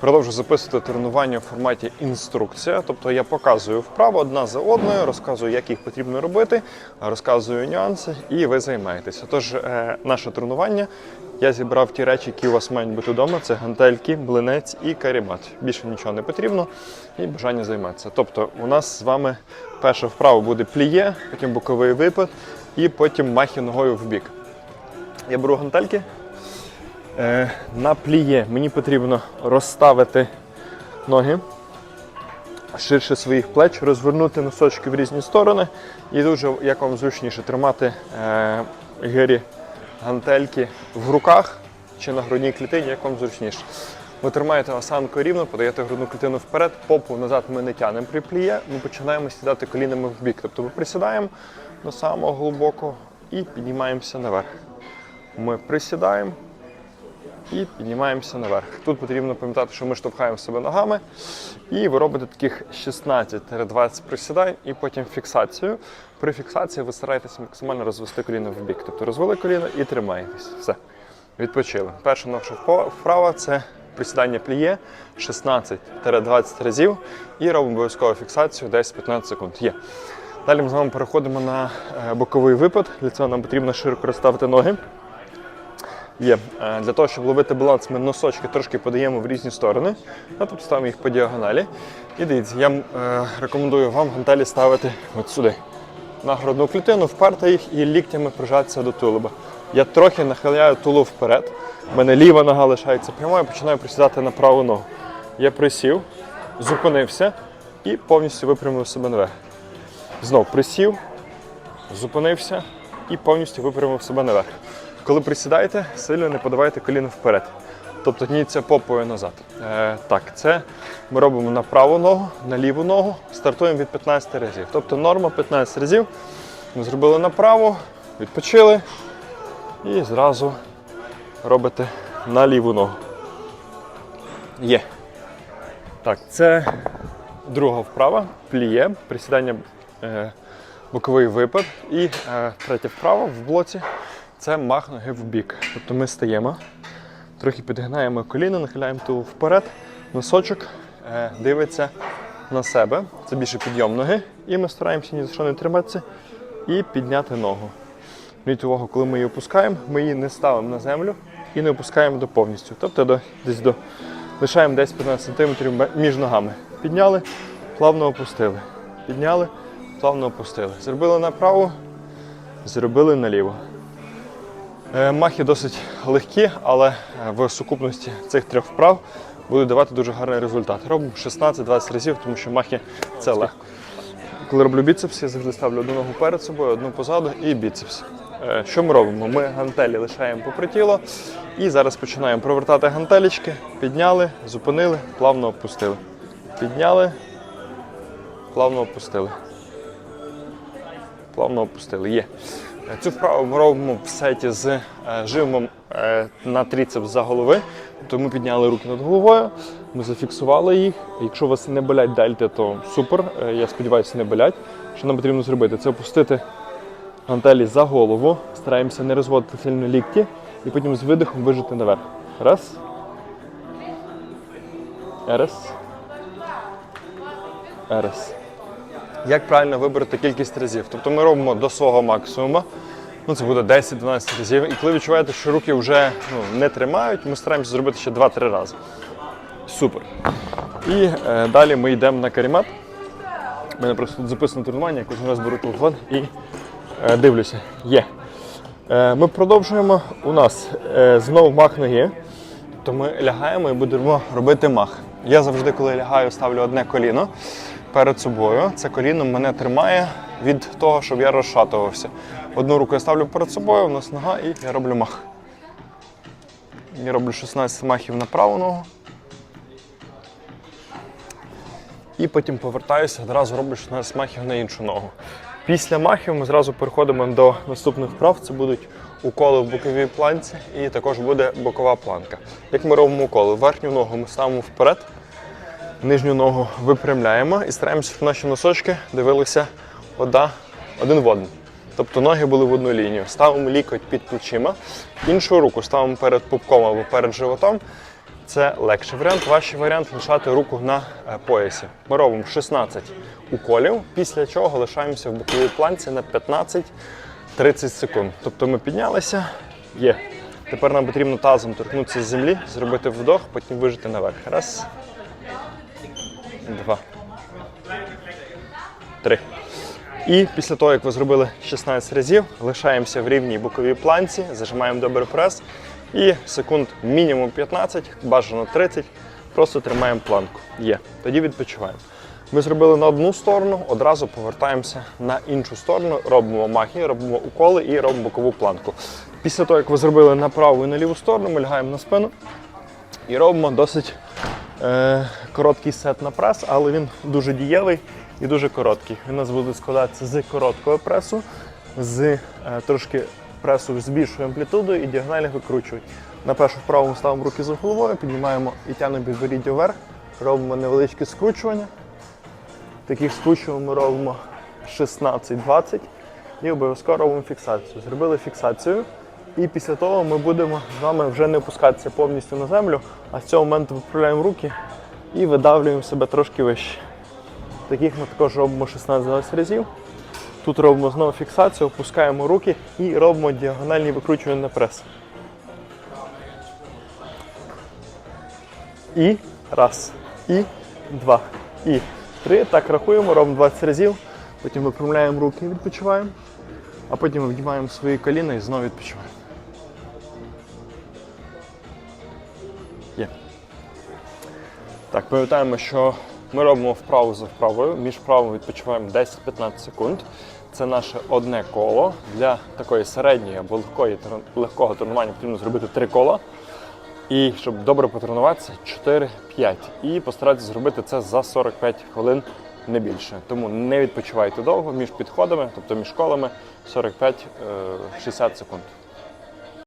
Продовжу записувати тренування в форматі інструкція. Тобто я показую вправо одна за одною, розказую, як їх потрібно робити, розказую нюанси, і ви займаєтеся. Тож, е, наше тренування я зібрав ті речі, які у вас мають бути вдома: це гантельки, блинець і карімат. Більше нічого не потрібно і бажання займатися. Тобто, у нас з вами перша вправа буде пліє, потім боковий випад і потім махи ногою в бік. Я беру гантельки. Е, на пліє мені потрібно розставити ноги ширше своїх плеч, розвернути носочки в різні сторони і дуже, як вам зручніше, тримати е, гирі гантельки в руках чи на грудній клітині, як вам зручніше. Ви тримаєте осанку рівно, подаєте грудну клітину вперед, попу назад ми не тянемо при пліє, ми починаємо сідати колінами в бік. Тобто ми присідаємо до самого глибоко і піднімаємося наверх. Ми присідаємо і піднімаємося наверх. Тут потрібно пам'ятати, що ми штовхаємо себе ногами, і ви робите таких 16-20 присідань і потім фіксацію. При фіксації ви стараєтесь максимально розвести коліно в бік. Тобто розвели коліно і тримаєтесь. Все. Відпочили. Перша наша вправа це присідання пліє 16-20 разів і робимо обов'язково фіксацію 10-15 секунд. Є. Далі ми з вами переходимо на е, боковий випад. Для цього нам потрібно широко розставити ноги. Є. Е, Для того, щоб ловити баланс, ми носочки трошки подаємо в різні сторони, а тут ставимо їх по діагоналі. І дивіться, я е, рекомендую вам гантелі ставити от сюди. На грудну клітину, вперти їх і ліктями прижатися до тулуба. Я трохи нахиляю тулуб вперед. У мене ліва нога лишається прямою, починаю присідати на праву ногу. Я присів, зупинився і повністю випрямив себе наверх. Знов присів, зупинився і повністю випрямив себе наверх. Коли присідаєте, сильно не подавайте коліно вперед. Тобто гніться попою назад. Е, так, це ми робимо на праву ногу, на ліву ногу, стартуємо від 15 разів. Тобто норма 15 разів. Ми зробили направо, відпочили і зразу робите на ліву ногу. Є. Так, це друга вправа, пліє, присідання, е, боковий випад. І е, третя вправа в блоці це мах ноги в бік. Тобто ми стаємо, трохи підгинаємо коліно, нахиляємо тулуб вперед, носочок е, дивиться на себе. Це більше підйом ноги. І ми стараємося ні за що не триматися і підняти ногу. Зверніть увагу, коли ми її опускаємо, ми її не ставимо на землю і не опускаємо до повністю. Тобто до, десь до лишаємо 10-15 см між ногами. Підняли, плавно опустили. Підняли, плавно опустили. Зробили направо, зробили наліво. Е, Махи досить легкі, але е, в сукупності цих трьох вправ будуть давати дуже гарний результат. Робимо 16-20 разів, тому що махи це легко. Коли роблю біцепс, я завжди ставлю одну ногу перед собою, одну позаду і біцепс. Е, Що ми робимо? Ми гантелі лишаємо попри тіло і зараз починаємо провертати гантелічки, підняли, зупинили, плавно опустили. Підняли, плавно опустили. Плавно опустили. Є. Цю вправу ми робимо в сеті з е, жимом е, на тріцепс за голови. Ми підняли руки над головою, ми зафіксували їх. Якщо у вас не болять дельти, то супер. Е, Я сподіваюся, не болять. Що нам потрібно зробити? Це опустити гантелі за голову, стараємося не розводити сильно лікті і потім з видихом вижити наверх. Раз. Раз. Раз. Як правильно вибрати кількість разів? Тобто ми робимо до свого максимуму. Ну, це буде 10-12 разів. І коли відчуваєте, що руки вже ну, не тримають, ми стараємося зробити ще 2-3 рази. Супер. І е, далі ми йдемо на карімат. У мене просто тут записано тренування, я кожен раз беру телефон і е, дивлюся. Є. Е, ми продовжуємо. У нас е, знову мах ноги. Тобто ми лягаємо і будемо робити мах. Я завжди, коли лягаю, ставлю одне коліно перед собою. Це коліно мене тримає від того, щоб я розшатувався. Одну руку я ставлю перед собою, у нас нога, і я роблю мах. Я роблю 16 махів на праву ногу. І потім повертаюся, одразу роблю 16 махів на іншу ногу. Після махів ми зразу переходимо до наступних вправ. Це будуть уколи в боковій планці і також буде бокова планка. Як ми робимо уколи? Верхню ногу ми ставимо вперед, нижню ногу випрямляємо і стараємося, щоб наші носочки дивилися одна, один в один. Тобто ноги були в одну лінію. Ставимо лікоть під плечима, іншу руку ставимо перед пупком або перед животом. Це легший варіант. Важчий варіант лишати руку на е, поясі. Ми робимо 16 уколів, після чого лишаємося в боковій планці на 15-30 секунд. Тобто ми піднялися, є. Тепер нам потрібно тазом торкнутися з землі, зробити вдох, потім вижити наверх. Раз, два, три. І після того, як ви зробили 16 разів, лишаємося в рівній боковій планці, зажимаємо добре прес і секунд мінімум 15, бажано 30, просто тримаємо планку. Є. Тоді відпочиваємо. Ми зробили на одну сторону, одразу повертаємося на іншу сторону, робимо махи, робимо уколи і робимо бокову планку. Після того, як ви зробили на праву і на ліву сторону, ми лягаємо на спину і робимо досить короткий сет на прес, але він дуже дієвий і дуже короткий. Він у нас буде складатися з короткого пресу, з е, трошки пресу з більшою амплітудою і діагональних викручувань. На першу вправу ставимо руки за головою, піднімаємо і тягнемо підборіддя вверх, робимо невеличке скручування. Таких скручувань ми робимо 16-20 і обов'язково робимо фіксацію. Зробили фіксацію. І після того ми будемо з вами вже не опускатися повністю на землю, а з цього моменту виправляємо руки і видавлюємо себе трошки вище. Таких ми також робимо 16-20 разів. Тут робимо знову фіксацію, опускаємо руки і робимо діагональні викручування на прес. І раз, і два, і три. Так рахуємо, робимо 20 разів. Потім випрямляємо руки і відпочиваємо. А потім вдіваємо свої коліна і знову відпочиваємо. Так, пам'ятаємо, що ми робимо вправу за вправою. Між вправами відпочиваємо 10-15 секунд. Це наше одне коло. Для такої середньої або легкої, легкого тренування потрібно зробити три кола. І щоб добре потренуватися, 4-5. І постаратися зробити це за 45 хвилин, не більше. Тому не відпочивайте довго між підходами, тобто між колами 45-60 секунд.